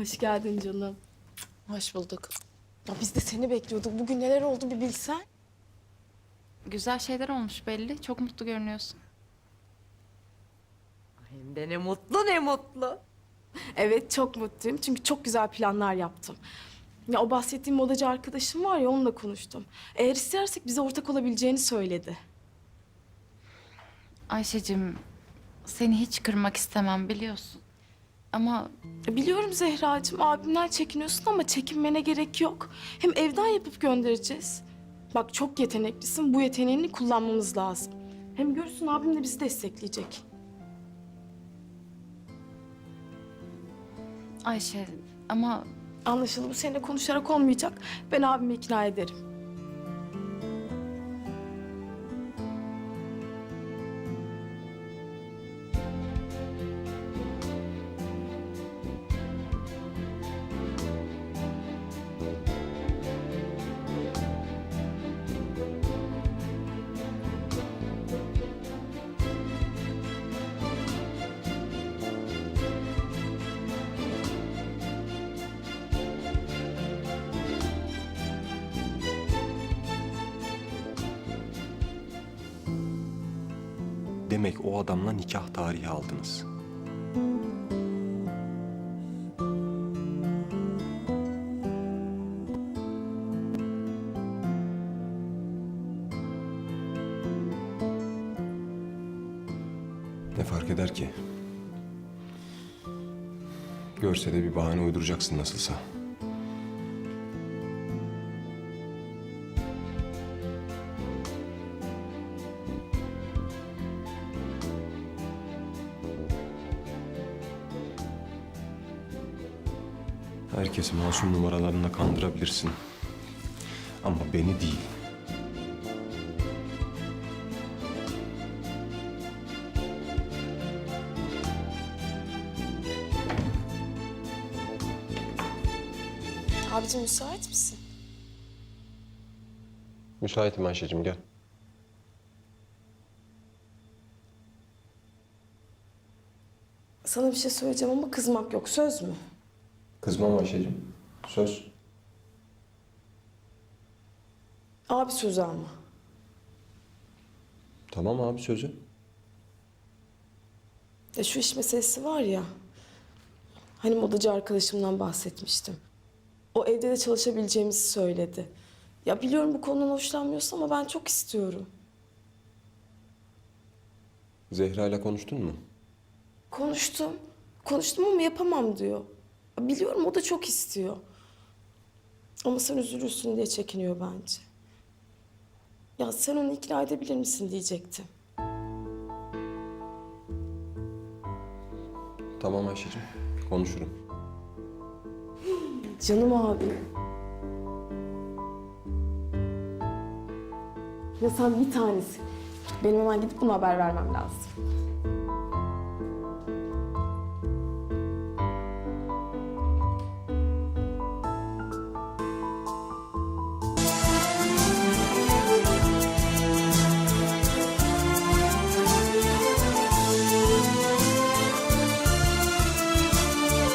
Hoş geldin canım. Hoş bulduk. Ya biz de seni bekliyorduk. Bugün neler oldu bir bilsen. Güzel şeyler olmuş belli. Çok mutlu görünüyorsun. Hem de ne mutlu ne mutlu. Evet çok mutluyum çünkü çok güzel planlar yaptım. Ya o bahsettiğim modacı arkadaşım var ya onunla konuştum. Eğer istersek bize ortak olabileceğini söyledi. Ayşe'cim seni hiç kırmak istemem biliyorsun. Ama Biliyorum Zehracığım abimden çekiniyorsun ama çekinmene gerek yok. Hem evden yapıp göndereceğiz. Bak çok yeteneklisin bu yeteneğini kullanmamız lazım. Hem görürsün abim de bizi destekleyecek. Ayşe ama Anlaşıldı bu seninle konuşarak olmayacak. Ben abimi ikna ederim. Demek o adamla nikah tarihi aldınız. Ne fark eder ki? Görse de bir bahane uyduracaksın nasılsa. Herkesi masum numaralarına kandırabilirsin. Ama beni değil. Abicim müsait misin? Müsaitim Ayşe'cim gel. Sana bir şey söyleyeceğim ama kızmak yok. Söz mü? Kızmam Ayşe'cim. Söz. Abi sözü ama. Tamam abi sözü. Ya şu iş meselesi var ya. Hani modacı arkadaşımdan bahsetmiştim. O evde de çalışabileceğimizi söyledi. Ya biliyorum bu konudan hoşlanmıyorsun ama ben çok istiyorum. Zehra ile konuştun mu? Konuştum. Konuştum ama yapamam diyor. Biliyorum o da çok istiyor. Ama sen üzülürsün diye çekiniyor bence. Ya sen onu ikna edebilir misin diyecektim. Tamam Ayşe'cim. Konuşurum. Canım abi. Ya sen bir tanesi. Benim hemen gidip buna haber vermem lazım.